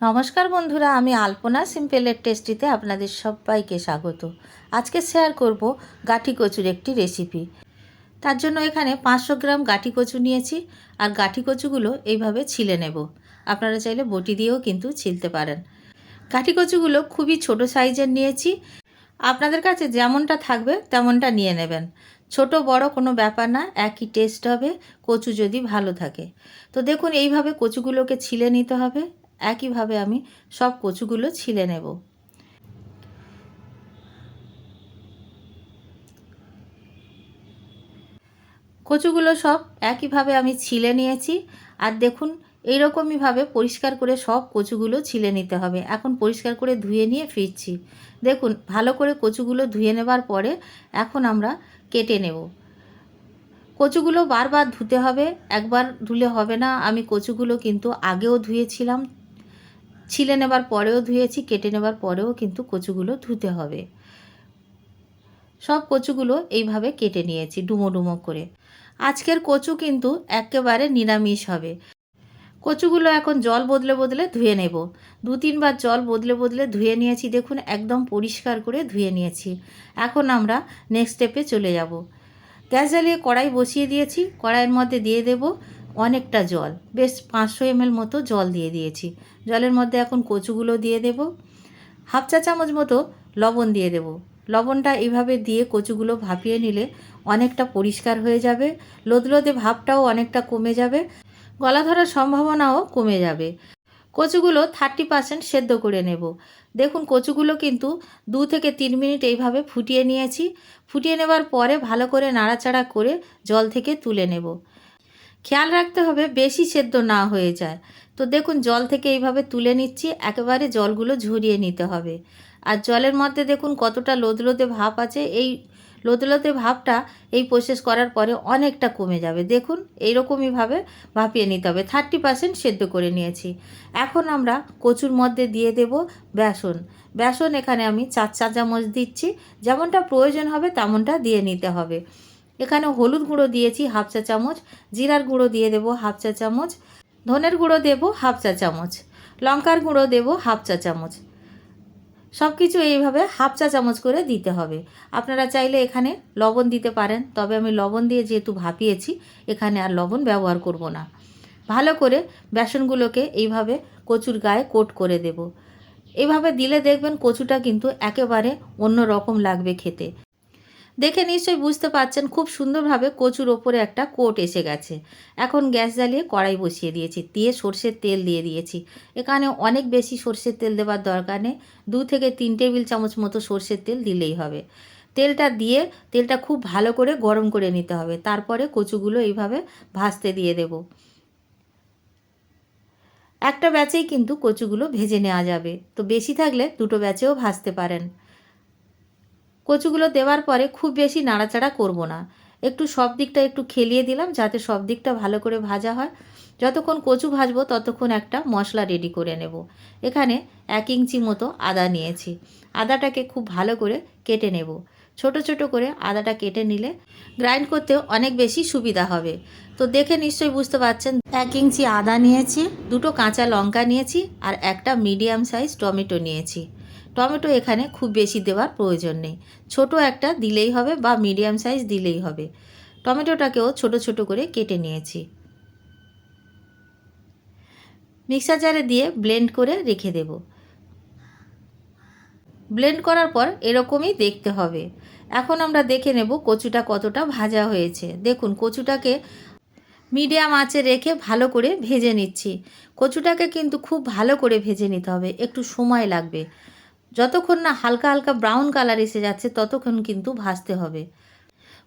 নমস্কার বন্ধুরা, আমি আলপনা সিম্পলের টেস্টিতে আপনাদের সবাইকে স্বাগত। আজকে শেয়ার করব গাঠি কচুর একটি রেসিপি তার জন্য এখানে পাঁচশো গ্রাম গাঠি কচু নিয়েছি, আর গাঠি কচুগুলো এইভাবে ছিলে নেব। আপনারা চাইলে বটি দিয়েও কিন্তু ছিলতে পারেন। গাঠি কচুগুলো খুবই ছোট সাইজের নিয়েছি। আপনাদের কাছে যেমনটা থাকবে তেমনটা নিয়ে নেবেন। ছোট, বড় কোনো ব্যাপার না, একই টেস্ট হবে, কচু যদি ভালো থাকে। তো দেখুন, এইভাবে কচুগুলোকে ছিলে নিতে হবে। একইভাবে আমি সব কচুগুলো ছিলে নেব। কচুগুলো সব একইভাবে আমি ছিলে নিয়েছি। আর দেখুন, এইরকমইভাবে পরিষ্কার করে সব কচুগুলো ছিলে নিতে হবে। এখন পরিষ্কার করে ধুয়ে নিয়ে ফিরছি। দেখুন, ভালো করে কচুগুলো ধুয়ে নেবার পরে এখন আমরা কেটে নেব। কচুগুলো বারবার ধুতে হবে, একবার ধুলে হবে না। আমি কচুগুলো কিন্তু আগেও ধুয়েছিলাম ছিলে নেবার পরেও ধুয়েছি, কেটে নেবার পরেও কিন্তু কচুগুলো ধুতে হবে। সব কচুগুলো এইভাবে কেটে নিয়েছি ডুমো ডুমো করে। আজকের কচু কিন্তু একেবারে নিরামিষ হবে। কচুগুলো এখন জল বদলে বদলে ধুয়ে নেব। দু তিনবার জল বদলে বদলে ধুয়ে নিয়েছি, দেখুন একদম পরিষ্কার করে ধুয়ে নিয়েছি। এখন আমরা নেক্সট স্টেপে চলে যাব। গ্যাস জ্বালিয়ে কড়াই বসিয়ে দিয়েছি, কড়াইয়ের মধ্যে দিয়ে দেব অনেকটা জল। বেশ পাঁচশো এমএল মতো জল দিয়ে দিয়েছি। জলের মধ্যে এখন কচুগুলো দিয়ে দেব। হাফ চা চামচ মতো লবণ দিয়ে দেব। লবণটা এইভাবে দিয়ে কচুগুলো ভাপিয়ে নিলে অনেকটা পরিষ্কার হয়ে যাবে। লোদলোদে ভাবটাও অনেকটা কমে যাবে। গলা ধরার সম্ভাবনাও কমে যাবে। কচুগুলো থার্টি পার্সেন্ট সেদ্ধ করে নেব। দেখুন, কচুগুলো কিন্তু দু থেকে তিন মিনিট এইভাবে ফুটিয়ে নিয়েছি। ফুটিয়ে নেবার পরে ভালো করে নাড়াচাড়া করে জল থেকে তুলে নেব। খেয়াল রাখতে হবে বেশি সেদ্ধ না হয়ে যায়। তো দেখুন, জল থেকে এইভাবে তুলে নিচ্ছি, একেবারে জলগুলো ঝরিয়ে নিতে হবে। আর জলের মধ্যে দেখুন কতটা লোদলোদে ভাপ আছে, এই লোদলোদে ভাবটা এই প্রসেস করার পরে অনেকটা কমে যাবে। দেখুন এইরকমইভাবে ভাপিয়ে নিতে হবে। থার্টি পার্সেন্ট সেদ্ধ করে নিয়েছি। এখন আমরা কচুর মধ্যে দিয়ে দেব বেসন। বেসন এখানে আমি চার চা চামচ দিচ্ছি। যেমনটা প্রয়োজন হবে তেমনটা দিয়ে নিতে হবে। এখানে হলুদ গুঁড়ো দিয়েছি হাফ চা চামচ, জিরার গুঁড়ো দিয়ে দেবো হাফ চা চামচ, ধনের গুঁড়ো দেবো হাফ চা চামচ, লঙ্কার গুঁড়ো দেবো হাফ চা চামচ। সব কিছু এইভাবে হাফ চা চামচ করে দিতে হবে। আপনারা চাইলে এখানে লবণ দিতে পারেন, তবে আমি লবণ দিয়ে যেহেতু ভাপিয়েছি, এখানে আর লবণ ব্যবহার করব না। ভালো করে বেসনগুলোকে এইভাবে কচুর গায়ে কোট করে দেব। এইভাবে দিলে দেখবেন কচুটা কিন্তু একেবারে অন্য রকম লাগবে খেতে। দেখে নিশ্চয়ই বুঝতে পারছেন খুব সুন্দরভাবে কচুর ওপরে একটা কোট এসে গেছে। এখন গ্যাস জ্বালিয়ে কড়াই বসিয়ে দিয়েছি, দিয়ে সর্ষের তেল দিয়ে দিয়েছি। এখানে অনেক বেশি সর্ষের তেল দেওয়ার দরকার নেই, দু থেকে তিন টেবিল চামচ মতো সর্ষের তেল দিলেই হবে। তেলটা দিয়ে, তেলটা খুব ভালো করে গরম করে নিতে হবে, তারপরে কচুগুলো এইভাবে ভাজতে দিয়ে দেব। একটা ব্যাচেই কিন্তু কচুগুলো ভেজে নেওয়া যাবে, তো বেশি থাকলে দুটো ব্যাচেও ভাজতে পারেন। কচুগুলো দেওয়ার পরে খুব বেশি নাড়াচাড়া করব না। একটু সব দিকটা একটু খেলিয়ে দিলাম যাতে সব দিকটা ভালো করে ভাজা হয়। যতক্ষণ কচু ভাজবো ততক্ষণ একটা মশলা রেডি করে নেব। এখানে এক ইঞ্চি মতো আদা নিয়েছি। আদাটাকে খুব ভালো করে কেটে নেব। ছোট ছোট করে আদাটা কেটে নিলে গ্রাইন্ড করতে অনেক বেশি সুবিধা হবে। তো দেখে নিশ্চয়ই বুঝতে পারছেন, এক ইঞ্চি আদা নিয়েছি, দুটো কাঁচা লঙ্কা নিয়েছি আর একটা মিডিয়াম সাইজ টমেটো নিয়েছি। টমেটো এখানে খুব বেশি দেওয়ার প্রয়োজন নেই। ছোট একটা দিলেই হবে বা মিডিয়াম সাইজ দিলেই হবে। টমেটোটাকেও ছোট ছোট করে কেটে নিয়েছি। মিক্সার জারে দিয়ে ব্লেন্ড করে রেখে দেব। ব্লেন্ড করার পর এরকমই দেখতে হবে। এখন আমরা দেখে নেব কচুটা কতটা ভাজা হয়েছে। দেখুন, কচুটাকে মিডিয়াম আঁচে রেখে ভালো করে ভেজে নিচ্ছি। কচুটাকে কিন্তু খুব ভালো করে ভেজে নিতে হবে। একটু সময় লাগবে। যতক্ষণ না হালকা হালকা ব্রাউন কালার এসে যাচ্ছে, ততক্ষণ কিন্তু ভাজতে হবে।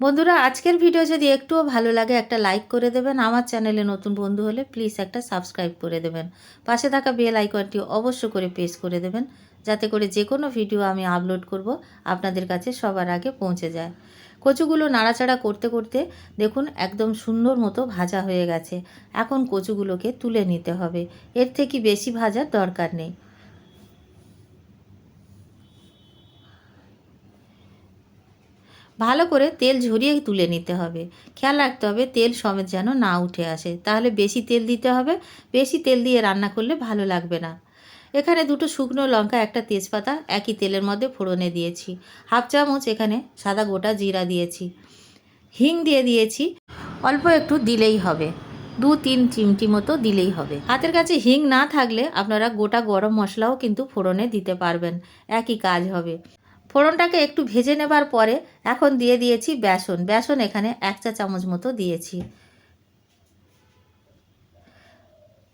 বন্ধুরা, আজকের ভিডিও যদি একটুও ভালো লাগে, একটা লাইক করে দেবেন। আমার চ্যানেলে নতুন বন্ধু হলে প্লিজ একটা সাবস্ক্রাইব করে দেবেন। পাশে থাকা বেল আইকনটি অবশ্য করে প্রেস করে দেবেন, যাতে করে যে কোনো ভিডিও আমি আপলোড করব, আপনাদের কাছে সবার আগে পৌঁছে যায়। কচুগুলো নাড়াচাড়া করতে করতে দেখুন, একদম সুন্দর মতো ভাজা হয়ে গেছে। এখন কচুগুলোকে তুলে নিতে হবে। এর থেকে বেশি ভাজার দরকার নেই। ভালো করে তেল ঝরিয়ে তুলে নিতে হবে। খেয়াল রাখতে হবে তেল সমেত যেন না উঠে আসে। তাহলে বেশি তেল দিতে হবে, বেশি তেল দিয়ে রান্না করলে ভালো লাগবে না। এখানে দুটো শুকনো লঙ্কা, একটা তেজপাতা, একই তেলের মধ্যে ফোড়নে দিয়েছি। হাফ চামচ এখানে সাদা গোটা জিরা দিয়েছি। হিং দিয়ে দিয়েছি। অল্প একটু দিলেই হবে। দু তিন চিমটি মতো দিলেই হবে। হাতের কাছে হিং না থাকলে আপনারা গোটা গরম মশলাও কিন্তু ফোড়নে দিতে পারবেন। একই কাজ হবে। ফোড়নটাকে একটু ভেজে নেবার পরে এখন দিয়ে দিয়েছি বেসন। বেসন এখানে এক চা চামচ মতো দিয়েছি।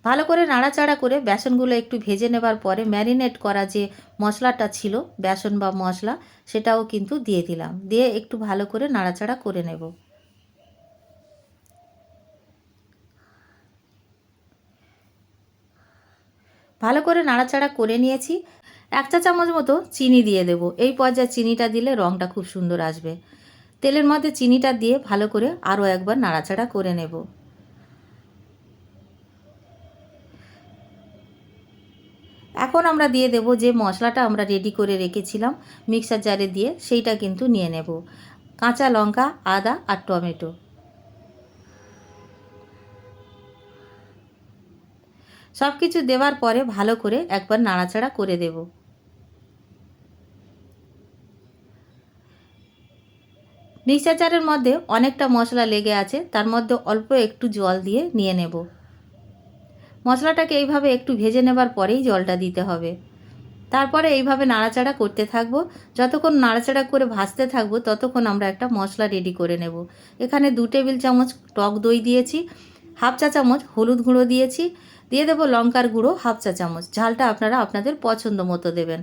ভালো করে নাড়াচাড়া করে বেসনগুলো একটু ভেজে নেবার পরে ম্যারিনেট করা যে মশলাটা ছিল, বেসন বা মশলা, সেটাও কিন্তু দিয়ে দিলাম। দিয়ে একটু ভালো করে নাড়াচাড়া করে নেব। ভালো করে নাড়াচাড়া করে নিয়েছি। এক চা চামচ মতো চিনি দিয়ে দেবো। এই পর্যায়ে চিনিটা দিলে রঙটা খুব সুন্দর আসবে। তেলের মধ্যে চিনিটা দিয়ে ভালো করে আরও একবার নাড়াচাড়া করে নেব। এখন আমরা দিয়ে দেব যে মশলাটা আমরা রেডি করে রেখেছিলাম মিক্সার জারে দিয়ে সেইটা কিন্তু নিয়ে নেব। কাঁচা লঙ্কা, আদা আর টমেটো। সব কিছু দেওয়ার পরে ভালো করে একবার নাড়াচাড়া করে দেব। মিক্সার জারের মধ্যে অনেকটা মশলা লেগে আছে, তার মধ্যে অল্প একটু জল দিয়ে নিয়ে নেব। মশলাটাকে এইভাবে একটু ভেজে নেবার পরেই জলটা দিতে হবে। তারপরে এইভাবে নাড়াচাড়া করতে থাকব। যতক্ষণ নাড়াচাড়া করে ভাজতে থাকব, ততক্ষণ আমরা একটা মশলা রেডি করে নেব। এখানে দু টেবিল চামচ টক দই দিয়েছি, হাফ চা চামচ হলুদ গুঁড়ো দিয়েছি, দিয়ে দেবো লঙ্কার গুঁড়ো হাফ চা চামচ। ঝালটা আপনারা আপনাদের পছন্দ মতো দেবেন।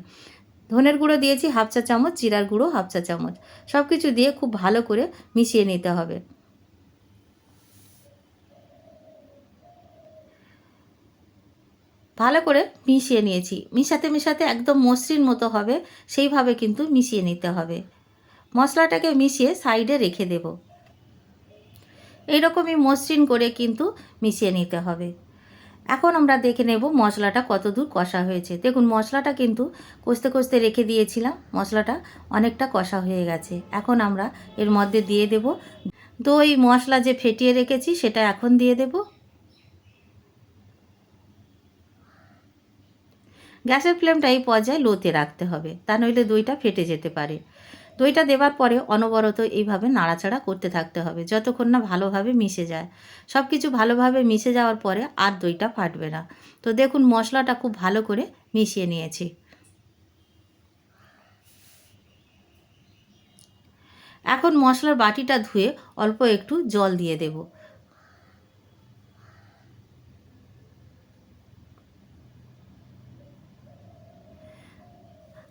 ধনের গুঁড়ো দিয়েছি হাফ চা চামচ, জিরার গুঁড়ো হাফ চা চামচ। সব কিছু দিয়ে খুব ভালো করে মিশিয়ে নিতে হবে। ভালো করে মিশিয়ে নিয়েছি। মিশাতে মিশাতে একদম মসৃণ মতো হবে, সেইভাবে কিন্তু মিশিয়ে নিতে হবে। মশলাটাকে মিশিয়ে সাইডে রেখে দেব। এইরকমই মসৃণ করে কিন্তু মিশিয়ে নিতে হবে। এখন আমরা দেখে নেব মশলাটা কত দূর কষা হয়েছে। দেখুন, মশলাটা কিন্তু কষতে কষতে রেখে দিয়েছিলাম। মশলাটা অনেকটা কষা হয়ে গেছে। এখন আমরা এর মধ্যে দিয়ে দেব দই, মশলা যে ফেটিয়ে রেখেছি সেটা এখন দিয়ে দেব। গ্যাসের ফ্লেমটা এই পর্যায়ে লোতে রাখতে হবে, তা নইলে দইটা ফেটে যেতে পারে। দইটা দেওয়ার পরে অনবরত এইভাবে নাড়াচাড়া করতে থাকতে হবে, যতক্ষণ না ভালোভাবে মিশে যায়। সব কিছু ভালোভাবে মিশে যাওয়ার পরে আর দইটা ফাটবে না। তো দেখুন, মশলাটা খুব ভালো করে মিশিয়ে নিয়েছি। এখন মশলার বাটিটা ধুয়ে অল্প একটু জল দিয়ে দেবো।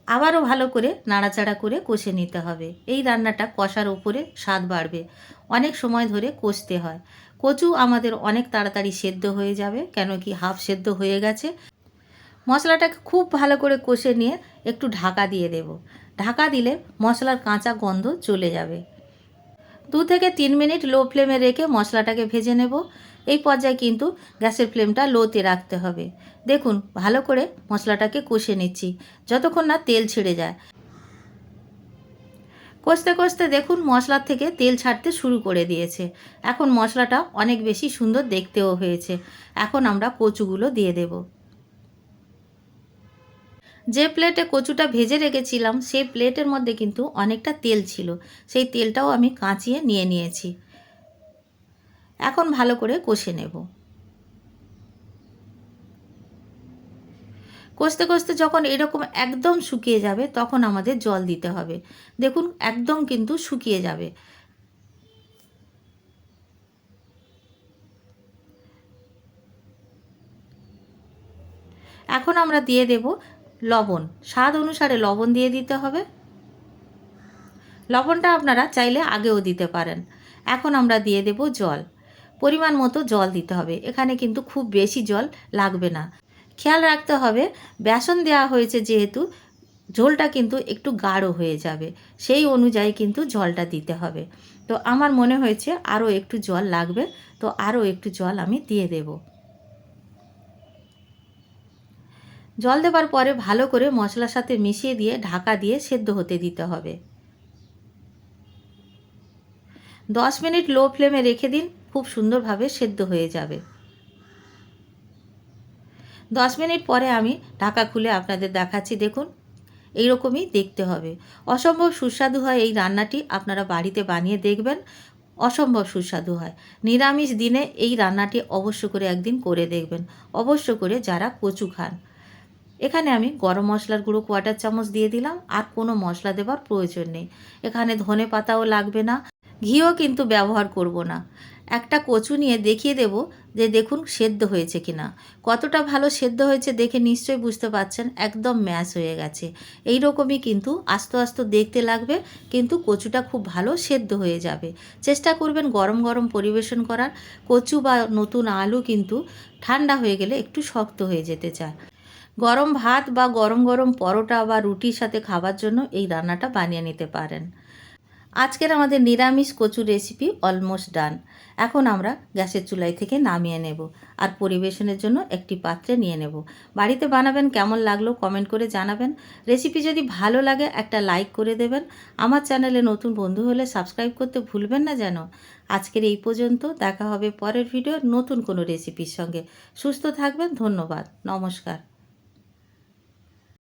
আবারও ভালো করে নাড়াচাড়া করে কষে নিতে হবে। এই রান্নাটা কষার ওপরে স্বাদ বাড়বে। অনেক সময় ধরে কষতে হয়। কচু আমাদের অনেক তাড়াতাড়ি সেদ্ধ হয়ে যাবে, কেন কি হাফ সেদ্ধ হয়ে গেছে। মশলাটাকে খুব ভালো করে কষে নিয়ে একটু ঢাকা দিয়ে দেব। ঢাকা দিলে মশলার কাঁচা গন্ধ চলে যাবে। দু থেকে তিন মিনিট লো ফ্লেমে রেখে মশলাটাকে ভেজে নেব। এই পর্যায়ে কিন্তু গ্যাসের ফ্লেমটা লোতে রাখতে হবে। দেখুন, ভালো করে মশলাটাকে কষে নিচ্ছি, যতক্ষণ না তেল ছেড়ে যায়। কষতে কষতে দেখুন, মশলার থেকে তেল ছাড়তে শুরু করে দিয়েছে। এখন মশলাটা অনেক বেশি সুন্দর দেখতেও হয়েছে। এখন আমরা কচুগুলো দিয়ে দেব। যে প্লেটে কচুটা ভেজে রেখেছিলাম, সেই প্লেটের মধ্যে কিন্তু অনেকটা তেল ছিল। সেই তেলটাও আমি কাঁচিয়ে নিয়ে নিয়েছি। এখন ভালো করে কষে নেব। কষতে কষতে যখন এরকম একদম শুকিয়ে যাবে, তখন আমাদের জল দিতে হবে। দেখুন, একদম কিন্তু শুকিয়ে যাবে। এখন আমরা দিয়ে দেব লবণ। স্বাদ অনুসারে লবণ দিয়ে দিতে হবে। লবণটা আপনারা চাইলে আগেও দিতে পারেন। এখন আমরা দিয়ে দেব জল। পরিমাণ মতো জল দিতে হবে। এখানে কিন্তু খুব বেশি জল লাগবে না। খেয়াল রাখতে হবে, বেসন দেওয়া হয়েছে যেহেতু, ঝোলটা কিন্তু একটু গাঢ় হয়ে যাবে। সেই অনুযায়ী কিন্তু জলটা দিতে হবে। তো আমার মনে হয়েছে আরও একটু জল লাগবে, তো আরও একটু জল আমি দিয়ে দেব। জল দেবার পরে ভালো করে মশলার সাথে মিশিয়ে দিয়ে ঢাকা দিয়ে সেদ্ধ হতে দিতে হবে। দশ মিনিট লো ফ্লেমে রেখে দিন। খুব সুন্দরভাবে সেদ্ধ হয়ে যাবে। দশ মিনিট পরে আমি ঢাকা খুলে আপনাদের দেখাচ্ছি, দেখুন। এইরকমই দেখতে হবে। অসম্ভব সুস্বাদু হয় এই রান্নাটি, আপনারা বাড়িতে বানিয়ে দেখবেন। অসম্ভব সুস্বাদু হয়। নিরামিষ দিনে এই রান্নাটি অবশ্য করে একদিন করে দেখবেন। অবশ্য করে যারা কচু খান। এখানে আমি গরম মশলার গুঁড়ো কোয়াটার চামচ দিয়ে দিলাম, আর কোনো মশলা দেবার প্রয়োজন নেই। এখানে ধনে পাতাও লাগবে না। ঘিও কিন্তু ব্যবহার করব না। একটা কচু নিয়ে দেখিয়ে দেব যে দেখুন সেদ্ধ হয়েছে কি না কতটা ভালো সেদ্ধ হয়েছে দেখে নিশ্চয়ই বুঝতে পারছেন, একদম ম্যাশ হয়ে গেছে। এই রকমই কিন্তু আস্তে আস্তে দেখতে লাগবে, কিন্তু কচুটা খুব ভালো সেদ্ধ হয়ে যাবে। চেষ্টা করবেন গরম গরম পরিবেশন করার। কচু বা নতুন আলু কিন্তু ঠান্ডা হয়ে গেলে একটু শক্ত হয়ে যেতে চায়। গরম ভাত বা গরম গরম পরোটা বা রুটির সাথে খাবার জন্য এই রান্নাটা বানিয়ে নিতে পারেন। আজকের আমাদের নিরামিষ কচু রেসিপি অলমোস্ট ডান এখন আমরা গ্যাসের চুলাই থেকে নামিয়ে নেব আর পরিবেশনের জন্য একটি পাত্রে নিয়ে নেব। বাড়িতে বানাবেন কেমন লাগল কমেন্ট করে জানাবেন। রেসিপি যদি ভালো লাগে একটা লাইক করে দেবেন। আমার চ্যানেলে নতুন বন্ধু হলে সাবস্ক্রাইব করতে ভুলবেন না যেন। আজকের এই পর্যন্ত, দেখা হবে পরের ভিডিও নতুন কোনো রেসিপির সঙ্গে। সুস্থ থাকবেন, ধন্যবাদ, নমস্কার।